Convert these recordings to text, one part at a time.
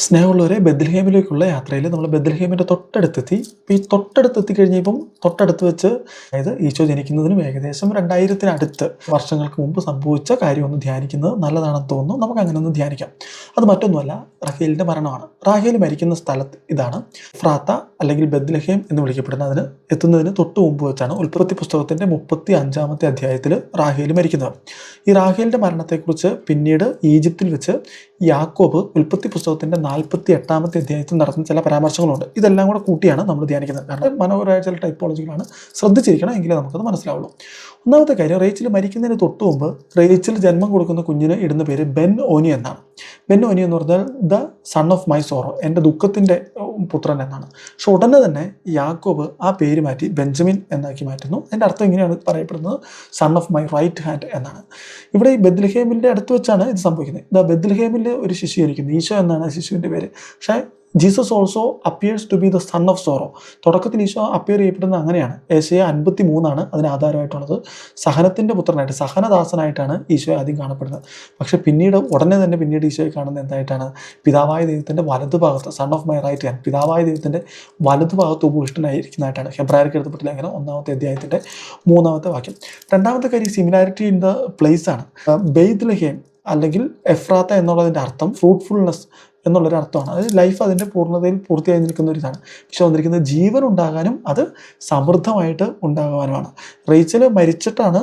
സ്നേഹമുള്ളവരെ ബദ്ലഹേമിലേക്കുള്ള യാത്രയിൽ നമ്മൾ ബദ്ലഹേമിന്റെ തൊട്ടടുത്തെത്തി. ഇപ്പോൾ ഈ തൊട്ടടുത്തെത്തി കഴിഞ്ഞപ്പം തൊട്ടടുത്ത് വെച്ച് അതായത് ഈശോ ജനിക്കുന്നതിനും ഏകദേശം രണ്ടായിരത്തിനടുത്ത് വർഷങ്ങൾക്ക് മുമ്പ് സംഭവിച്ച കാര്യം ഒന്ന് ധ്യാനിക്കുന്നത് നല്ലതാണെന്ന് തോന്നുന്നു. നമുക്ക് അങ്ങനെ ഒന്ന് ധ്യാനിക്കാം. അത് മറ്റൊന്നുമല്ല റഹേലിന്റെ മരണമാണ്. റാഹേൽ മരിക്കുന്ന സ്ഥലത്ത് ഇതാണ്. ഫ്രാത്ത അല്ലെങ്കിൽ ബദ്ലഹേം എന്ന് വിളിക്കപ്പെടുന്ന അതിന് എത്തുന്നതിന് തൊട്ട് മുമ്പ് വെച്ചാണ് ഉൽപ്പത്തി പുസ്തകത്തിന്റെ മുപ്പത്തി അഞ്ചാമത്തെ അധ്യായത്തിൽ റാഹേൽ മരിക്കുന്നത്. ഈ റാഹേലിന്റെ മരണത്തെക്കുറിച്ച് പിന്നീട് ഈജിപ്തിൽ വെച്ച് യാക്കോബ് ഉൽപ്പത്തി പുസ്തകത്തിന്റെ നാൽപ്പത്തി എട്ടാമത്തെ അധ്യായത്തിൽ നടത്തുന്ന ചില പരാമർശങ്ങളുണ്ട്. ഇതെല്ലാം കൂടെ കൂട്ടിയാണ് നമ്മൾ ധ്യാനിക്കുന്നത്. കാരണം മനോഹരമായ ചില ടൈപ്പോളജികളാണ് ശ്രദ്ധിച്ചിരിക്കണം എങ്കിലേ നമുക്കത് മനസ്സിലാവുള്ളൂ. ഒന്നാമത്തെ കാര്യം റേച്ചിൽ മരിക്കുന്നതിന് തൊട്ട് മുമ്പ് റേച്ചിൽ ജന്മം കൊടുക്കുന്ന കുഞ്ഞിന് ഇടുന്ന പേര് ബെൻ ഓനി എന്നാണ്. ബെൻ ഓനി എന്ന് പറഞ്ഞാൽ the son of my sorrow എന്റെ ദുഃഖത്തിന്റെ പുത്രൻ എന്നാണ്. പക്ഷെ ഉടനെ തന്നെ യാക്കോബ് ആ പേര് മാറ്റി ബെഞ്ചമിൻ എന്നാക്കി മാറ്റുന്നു. അതിന്റെ അർത്ഥം ഇങ്ങനെയാണ് പറയപ്പെടുന്നത് son of my right hand എന്നാണ്. ഇവിടെ ഈ ബെദ്ലഹേമിന്റെ അടുത്ത് വെച്ചാണ് ഇത് സംഭവിക്കുന്നത്. ദ ബെദ്ലഹേമിൽ ഒരു ശിശു ഇരിക്കുന്നു ഈശോ എന്നാണ് ആ ശിശുവിന്റെ പേര്. പക്ഷേ Jesus also appears to be the son of sorrow തുടക്കത്തിൽ ഈശോ അപ്പിയർ ചെയ്യപ്പെടുന്നത് അങ്ങനെയാണ്. ഏഷ്യ അൻപത്തി മൂന്നാണ് അതിന് ആധാരമായിട്ടുള്ളത്. സഹനത്തിന്റെ പുത്രനായിട്ട് സഹനദാസനായിട്ടാണ് ഈശോ ആദ്യം കാണപ്പെടുന്നത്. പക്ഷെ പിന്നീട് ഉടനെ തന്നെ പിന്നീട് ഈശോയെ കാണുന്നത് എന്തായിട്ടാണ്? പിതാവായ ദൈവത്തിന്റെ വലതുഭാഗത്ത് son of my right hand പിതാവായ ദൈവത്തിന്റെ വലതുഭാഗത്ത് ഉപവിഷ്ടനായിരിക്കുന്നതായിട്ടാണ് ഹെബ്രായർക്ക് എഴുതപ്പെട്ട ലേഖനം ഒന്നാമത്തെ അധ്യായത്തിന്റെ മൂന്നാമത്തെ വാക്യം. രണ്ടാമത്തെ കാര്യം സിമിലാരിറ്റി ഇൻ ദ പ്ലേസ് ആണ്. ബെയ്ദ്ലഹേം അല്ലെങ്കിൽ എഫ്രാത്ത എന്നുള്ളതിന്റെ അർത്ഥം ഫ്രൂട്ട്ഫുൾനെസ് എന്നുള്ളൊരു അർത്ഥമാണ് അത് ലൈഫ് അതിന്റെ പൂർണതയിൽ പൂർത്തിയായി നിൽക്കുന്ന ഒരു ഇതാണ് പക്ഷെ വന്നിരിക്കുന്നത് ജീവൻ ഉണ്ടാകാനും അത് സമൃദ്ധമായിട്ട് ഉണ്ടാകാനുമാണ് റേച്ചൽ മരിച്ചിട്ടാണ്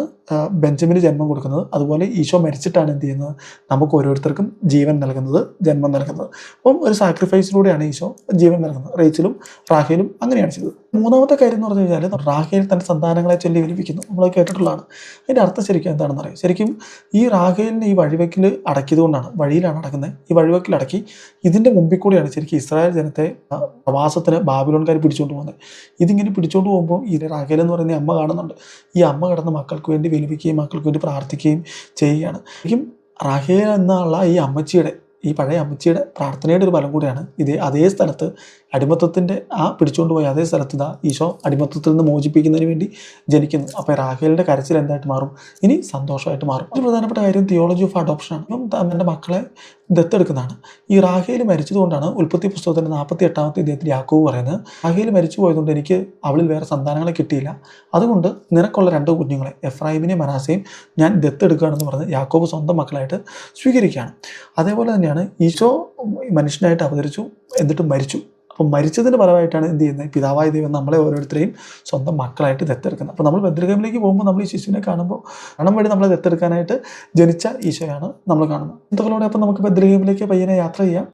ബെഞ്ചമിന് ജന്മം കൊടുക്കുന്നത്. അതുപോലെ ഈശോ മരിച്ചിട്ടാണ് എന്ത് ചെയ്യുന്നത്? നമുക്ക് ഓരോരുത്തർക്കും ജീവൻ നൽകുന്നത് ജന്മം നൽകുന്നത്. അപ്പം ഒരു സാക്രിഫൈസിലൂടെയാണ് ഈശോ ജീവൻ നൽകുന്നത്. റേച്ചലും റാഹേലും അങ്ങനെയാണ് ചെയ്തത്. മൂന്നാമത്തെ കാര്യം എന്ന് പറഞ്ഞു കഴിഞ്ഞാൽ റാഹേൽ തന്റെ സന്താനങ്ങളെ ചൊല്ലി വിലപിക്കുന്നു നമ്മൾ കേട്ടിട്ടുള്ളതാണ്. അതിന്റെ അർത്ഥം ശരിക്കും എന്താണെന്ന് അറിയാം? ശരിക്കും ഈ റാഹേലിനെ ഈ വഴിവെക്കിൽ അടക്കിയത് കൊണ്ടാണ് വഴിയിലാണ് അടക്കുന്നത്. ഈ വഴിവെക്കിൽ അടക്കി ഇതിന്റെ മുമ്പിൽ കൂടിയാണ് ശരിക്കും ഇസ്രായേൽ ജനത്തെ പ്രവാസത്തിന് ബാബിലോൺകാർ പിടിച്ചുകൊണ്ട് പോകുന്നത്. ഇതിങ്ങനെ പിടിച്ചുകൊണ്ട് പോകുമ്പോൾ ഈ റാഖേൽ എന്ന് പറയുന്ന അമ്മ കാണുന്നുണ്ട്. ഈ അമ്മ കിടന്ന് മക്കൾക്ക് വേണ്ടി വിലപിക്കുകയും മക്കൾക്ക് വേണ്ടി പ്രാർത്ഥിക്കുകയും ചെയ്യുകയാണ്. ശരിക്കും റാഖേൽ എന്നുള്ള ഈ അമ്മച്ചിയുടെ ഈ പഴയ അമ്മച്ചിയുടെ പ്രാർത്ഥനയുടെ ഒരു ഫലം കൂടിയാണ്. ഇതേ അതേ സ്ഥലത്ത് അടിമത്തത്തിന്റെ ആ പിടിച്ചുകൊണ്ട് പോയ അതേ സ്ഥലത്ത് ഇതാ ഈശോ അടിമത്തത്തിൽ നിന്ന് മോചിപ്പിക്കുന്നതിന് വേണ്ടി ജനിക്കുന്നു. അപ്പോൾ റാഖേലിന്റെ കരച്ചിൽ എന്തായിട്ട് മാറും? ഇനി സന്തോഷമായിട്ട് മാറും. ഒരു പ്രധാനപ്പെട്ട കാര്യം തിയോളജി ഓഫ് അഡോപ്ഷനാണ് ഇപ്പം തന്റെ മക്കളെ ദത്തെടുക്കുന്നതാണ് ഈ റാഹേൽ മരിച്ചതുകൊണ്ടാണ് ഉൽപ്പത്തി പുസ്തകത്തിന്റെ നാൽപ്പത്തി എട്ടാമത്തെ ഇദ്ദേഹത്തിൽ യാക്കോവ് പറയുന്നത്. റാഹേൽ മരിച്ചു പോയതുകൊണ്ട് എനിക്ക് അവളിൽ വേറെ സന്താനങ്ങളെ കിട്ടിയില്ല. അതുകൊണ്ട് നിനക്കുള്ള രണ്ട് കുഞ്ഞുങ്ങളെ എഫ്രൈമിനെയും മനാസയും ഞാൻ ദത്തെടുക്കുകയാണെന്ന് പറഞ്ഞ് യാക്കോബ് സ്വന്തം മക്കളായിട്ട് സ്വീകരിക്കുകയാണ്. അതേപോലെ തന്നെയാണ് ഈശോ മനുഷ്യനായിട്ട് അവതരിച്ചു എന്നിട്ട് മരിച്ചു. അപ്പം മരിച്ചതിന്റെ ഫലമായിട്ടാണ് എന്ത് ചെയ്യുന്നത്? പിതാവായ ദൈവം നമ്മളെ ഓരോരുത്തരെയും സ്വന്തം മക്കളായിട്ട് ദത്തെടുക്കുന്നത്. അപ്പോൾ നമ്മൾ ഭദ്രഗമിലേക്ക് പോകുമ്പോൾ നമ്മൾ ഈ ശിശുവിനെ കാണുമ്പോൾ പണം വഴി നമ്മളെ ദത്തെടുക്കാനായിട്ട് ജനിച്ച ഈശോയാണ് നമ്മൾ കാണുന്നത്. ചിന്തകളോടെ അപ്പം നമുക്ക് ഭദ്രഗമിലേക്ക് പയ്യനെ യാത്ര ചെയ്യാം.